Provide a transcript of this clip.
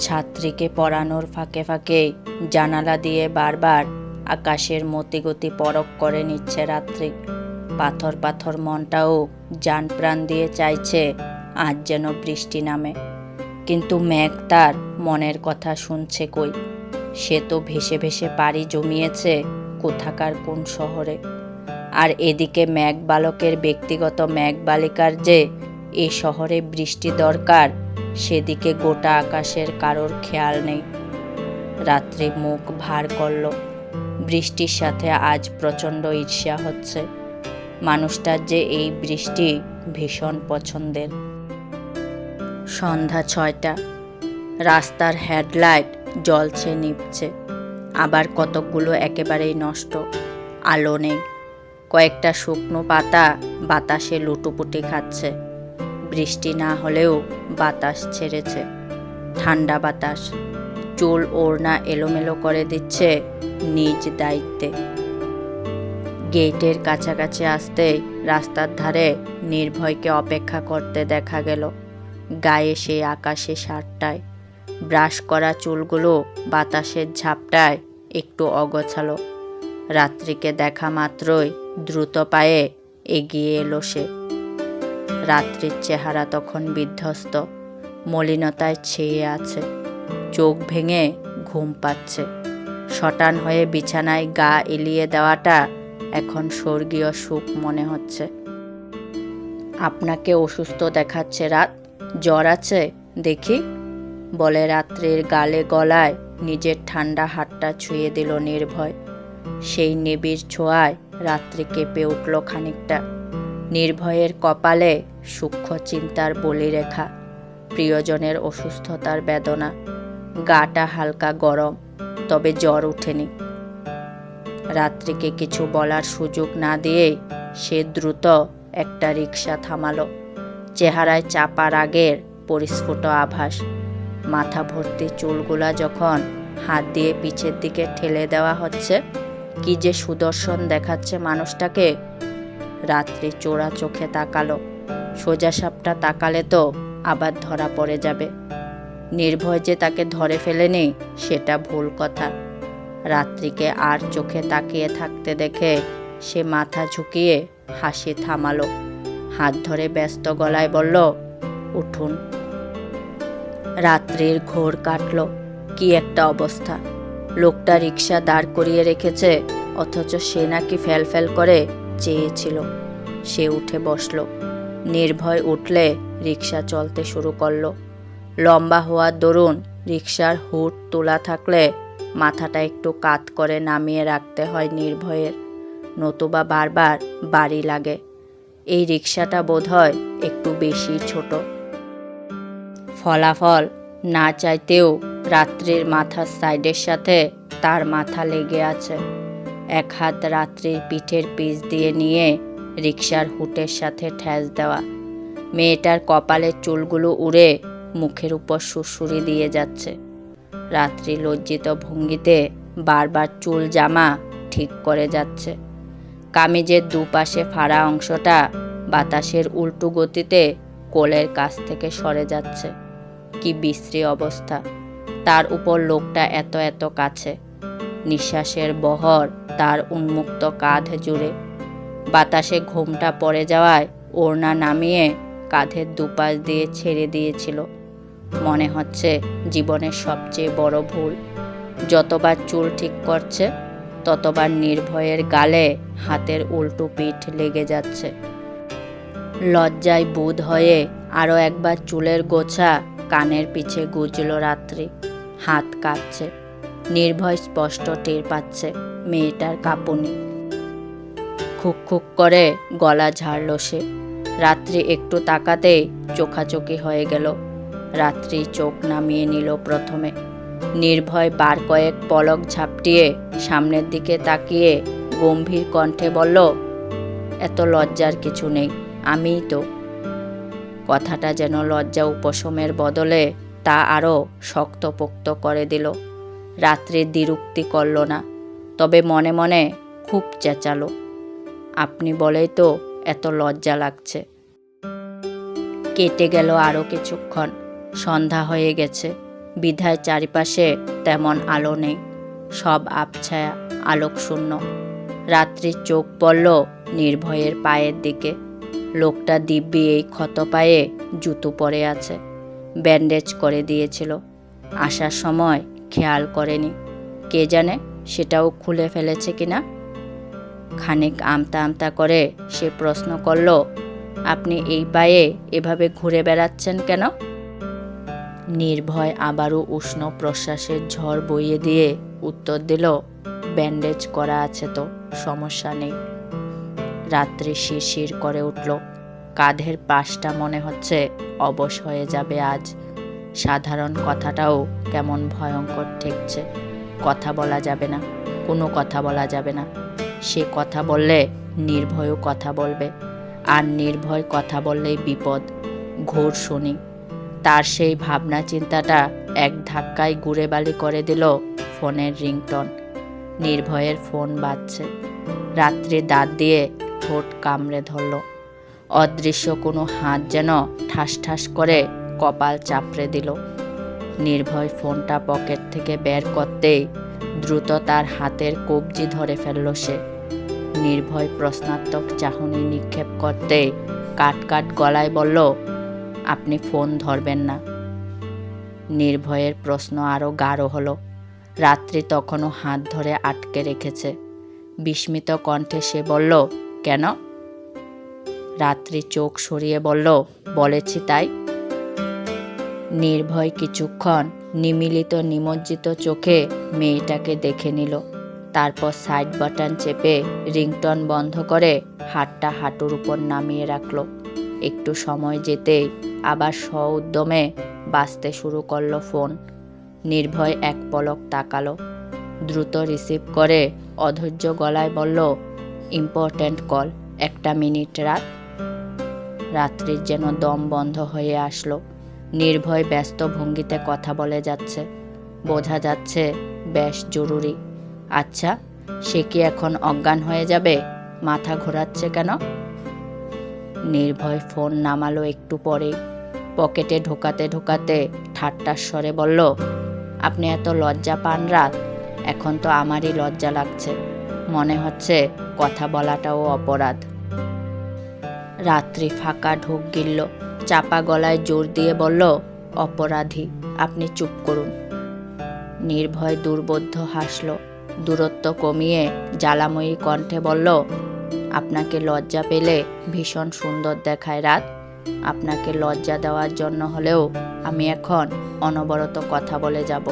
ছাত্রীকে পড়ানোর ফাঁকে ফাঁকে জানালা দিয়ে বারবার আকাশের মতিগতি পরক করে নিচ্ছে রাত্রি। পাথর পাথর মনটাও যান প্রাণ দিয়ে চাইছে আজ যেন বৃষ্টি নামে। কিন্তু মেঘ তার মনের কথা শুনছে কই? সে তো ভেসে ভেসে পাড়ি জমিয়েছে কোথাকার কোন শহরে। আর এদিকে মেঘ বালকের ব্যক্তিগত মেঘ বালিকার যে এ শহরে বৃষ্টি দরকার সেদিকে গোটা আকাশের কারোর খেয়াল নেই। রাত্রি মুখ ভার করল। বৃষ্টির সাথে আজ প্রচণ্ড ঈর্ষা হচ্ছে। মানুষটার যে এই বৃষ্টি ভীষণ পছন্দের। সন্ধ্যা ছয়টা। রাস্তার হেডলাইট জ্বলছে নিভছে আবার কতকগুলো একেবারেই নষ্ট। আলো নেই। কয়েকটা শুকনো পাতা বাতাসে লুটুপুটি খাচ্ছে। বৃষ্টি না হলেও বাতাস ছেড়েছে। ঠান্ডা বাতাস, চুল ওড়না এলোমেলো করে দিচ্ছে নিজ দায়িত্বে। গেটের কাছাকাছি আসতে রাস্তার ধারে নির্ভয়কে অপেক্ষা করতে দেখা গেল গায়ে সেই আকাশে শার্টটায়। ব্রাশ করা চুলগুলো বাতাসের ঝাপটায় একটু অগোছালো। রাত্রিকে দেখা মাত্রই দ্রুত পায়ে এগিয়ে এলো সে। রাত্রির চেহারা তখন বিধ্বস্ত, মলিনতায় ছেয়ে আছে, চোখ ভেঙে ঘুম পাচ্ছে। শটান হয়ে বিছানায় গা এলিয়ে দেওয়াটা এখন স্বর্গীয় সুখ মনে হচ্ছে। আপনাকে অসুস্থ দেখাচ্ছে রাত, জ্বর আছে, দেখি। বলে রাত্রির গালে গলায় নিজের ঠান্ডা হাতটা ছুঁয়ে দিল নির্ভয়। সেই নিবিড় ছোঁয়ায় রাত্রি কেঁপে উঠল খানিকটা। নির্ভয়ের কপালে সূক্ষ্ম চিন্তার বলিরেখা, প্রিয়জনের অসুস্থতার বেদনা, গাটা হালকা গরম, তবে জ্বর ওঠেনি রাত্রিকে কিছু বলার সুযোগ না দিয়েই সে দ্রুত একটা রিক্সা থামালো। চেহারায় চাপার আগের পরিস্ফুট আভাস, মাথা ভর্তি চুলগুলা যখন হাত দিয়ে পিছের দিকে ঠেলে দেওয়া হচ্ছে, কি যে সুদর্শন দেখাচ্ছে মানুষটাকে রাত্রি চোরা চোখে তাকালো। সোজা সাপটা তাকালে তো আবার ধরা পড়ে যাবে। নির্ভয় যে তাকে ধরে ফেলেনি, সেটা ভুল কথা। রাত্রিকে আর চোখে তাকিয়ে থাকতে দেখে সে মাথা ঝুঁকিয়ে হাসি থামালো। হাত ধরে ব্যস্ত গলায় বলল, উঠুন। রাত্রির ঘোর কাটল। কি একটা অবস্থা। লোকটা রিক্সা দাঁড় করিয়ে রেখেছে, অথচ সে নাকি ফ্যাল করে চেয়েছিল। সে উঠে বসল। নির্ভয় উঠলে রিক্সা চলতে শুরু করল। লম্বা হওয়ার দরুন রিক্সার হুড তোলা থাকলে মাথাটা একটু কাত করে নামিয়ে রাখতে হয় নির্ভয়ের। নতুবা বারবার বাড়ি লাগে। এই রিক্সাটা বোধহয় একটু বেশি ছোট। ফলাফল না চাইতেও রাত্রির মাথার সাইডের সাথে তার মাথা লেগে আছে। এক হাত রাত্রির পিঠের পিচ দিয়ে নিয়ে রিক্সার হুটের সাথে ঠ্যাস দেওয়া। মেয়েটার কপালের চুলগুলো উড়ে মুখের উপর সুরসুরি দিয়ে যাচ্ছে। রাত্রি লজ্জিত ভঙ্গিতে বারবার চুল জামা ঠিক করে যাচ্ছে। কামিজের দুপাশে ফাড়া অংশটা বাতাসের উল্টো গতিতে কোলের কাছ থেকে সরে যাচ্ছে। কি বিশ্রী অবস্থা। তার উপর লোকটা এত এত কাছে। নিঃশ্বাসের বহর তার উন্মুক্ত কাঁধ জুড়ে। বাতাসে ঘোমটা পড়ে যাওয়ায় ওড়না নামিয়ে কাঁধের দুপাশ দিয়ে ছেড়ে দিয়েছিল। মনে হচ্ছে জীবনের সবচেয়ে বড় ভুল। যতবার চুল ঠিক করছে, ততবার নির্ভয়ের গালে হাতের উল্টো পিঠ লেগে যাচ্ছে। লজ্জায় বুধ হয়ে আরও একবার চুলের গোছা কানের পিছে গুজল রাত্রি। হাত কাঁপছে। নির্ভয় স্পষ্ট টের পাচ্ছে মেয়েটার কাঁপুনি। খুক খুক করে গলা ঝাড়ল সে। রাত্রি একটু তাকাতেই চোখাচোখি হয়ে গেল। রাত্রি চোখ নামিয়ে নিল প্রথমে। নির্ভয় বার কয়েক পলক ঝাপটিয়ে সামনের দিকে তাকিয়ে গম্ভীর কণ্ঠে বলল, এত লজ্জার কিছু নেই, আমিই তো। কথাটা যেন লজ্জা উপশমের বদলে তা আরও শক্তপোক্ত করে দিল। রাত্রে দ্বিরুক্তি করল না, তবে মনে মনে খুব চেঁচালো। আপনি বলেই তো এত লজ্জা লাগছে। কেটে গেল আরও কিছুক্ষণ, সন্ধ্যা হয়ে গেছে, বিধায় চারিপাশে তেমন আলো নেই, সব আবছায়া আলোক শূন্য রাত্রির চোখ পড়ল নির্ভয়ের পায়ের দিকে, লোকটা দিব্যি এই ক্ষত পায়ে জুতো পরে আছে, ব্যান্ডেজ করে দিয়েছিল। আসার সময় খেয়াল করেনি। কে জানে সেটাও খুলে ফেলেছে কিনা। খানিক আমতা আমতা করে সে প্রশ্ন করল, আপনি এই পায়ে এভাবে ঘুরে বেড়াচ্ছেন কেন? নির্ভয় আবারও উষ্ণ প্রশ্বাসের ঝড় বইয়ে দিয়ে উত্তর দিল, ব্যান্ডেজ করা আছে তো, সমস্যা নেই। রাত্রি শিরশির করে উঠল। কাঁধের পাশটা মনে হচ্ছে অবশ হয়ে যাবে আজ। সাধারণ কথাটাও কেমন ভয়ঙ্কর ঠেকছে। কথা বলা যাবে না, কোনো কথা বলা যাবে না। সে কথা বললে নির্ভয়ও কথা বলবে, আর নির্ভয় কথা বললেই বিপদ, ঘোর শুনি। তার সেই ভাবনা চিন্তাটা এক ধাক্কায় গুড়ে বালি করে দিল ফোনের রিংটন। নির্ভয়ের ফোন বাজছে। রাত্রে দাঁত দিয়ে ঠোঁট কামড়ে ধরল। অদৃশ্য কোনো হাত যেন ঠাস ঠাস করে কপাল চাপড়ে দিল। নির্ভয় ফোনটা পকেট থেকে বের করতেই দ্রুত তার হাতের কবজি ধরে ফেলল সে। নির্ভয় প্রশ্নাত্মক চাহনি নিক্ষেপ করতে কাট কাট গলায় বলল, আপনি ফোন ধরবেন না। নির্ভয়ের প্রশ্ন আরও গাঢ় হলো। রাত্রি তখনও হাত ধরে আটকে রেখেছে। বিস্মিত কণ্ঠে সে বলল, কেন? রাত্রি চোখ সরিয়ে বলল, বলেছি তাই। নির্ভয় কিছুক্ষণ নিমিলিত নিমজ্জিত চোখে মেয়েটাকে দেখে নিল। তারপর সাইড বাটন চেপে রিংটন বন্ধ করে হাতটা হাঁটুর উপর নামিয়ে রাখল। একটু সময় যেতে আবার স্ব উদ্যমে বাঁচতে শুরু করল ফোন। নির্ভয় এক পলক তাকালো। দ্রুত রিসিভ করে অধৈর্য গলায় বলল, ইম্পর্ট্যান্ট কল, একটা মিনিট রাত। রাত্রির যেন দম বন্ধ হয়ে আসলো। নির্ভয় ব্যস্ত ভঙ্গিতে কথা বলে যাচ্ছে। বোঝা যাচ্ছে বেশ জরুরি। আচ্ছা সে কি এখন অজ্ঞান হয়ে যাবে? মাথা ঘোরাচ্ছে কেন? নির্ভয় ফোন নামালো একটু পরেই পকেটে ঢোকাতে ঢোকাতে ঠাট্টার স্বরে বলল, আপনি এত লজ্জা পান রাত? এখন তো আমারই লজ্জা লাগছে। মনে হচ্ছে কথা বলাটাও অপরাধ। রাত্রি ফাঁকা ঢোক গিলল। চাপা গলায় জোর দিয়ে বলল, অপরাধী, আপনি চুপ করুন। নির্ভয় দুর্বোধ্য হাসল। দূরত্ব কমিয়ে জ্বালাময়ী কণ্ঠে বলল, আপনাকে লজ্জা পেলে ভীষণ সুন্দর দেখায় রাত। আপনাকে লজ্জা দেওয়ার জন্য হলেও আমি এখন অনবরত কথা বলে যাব।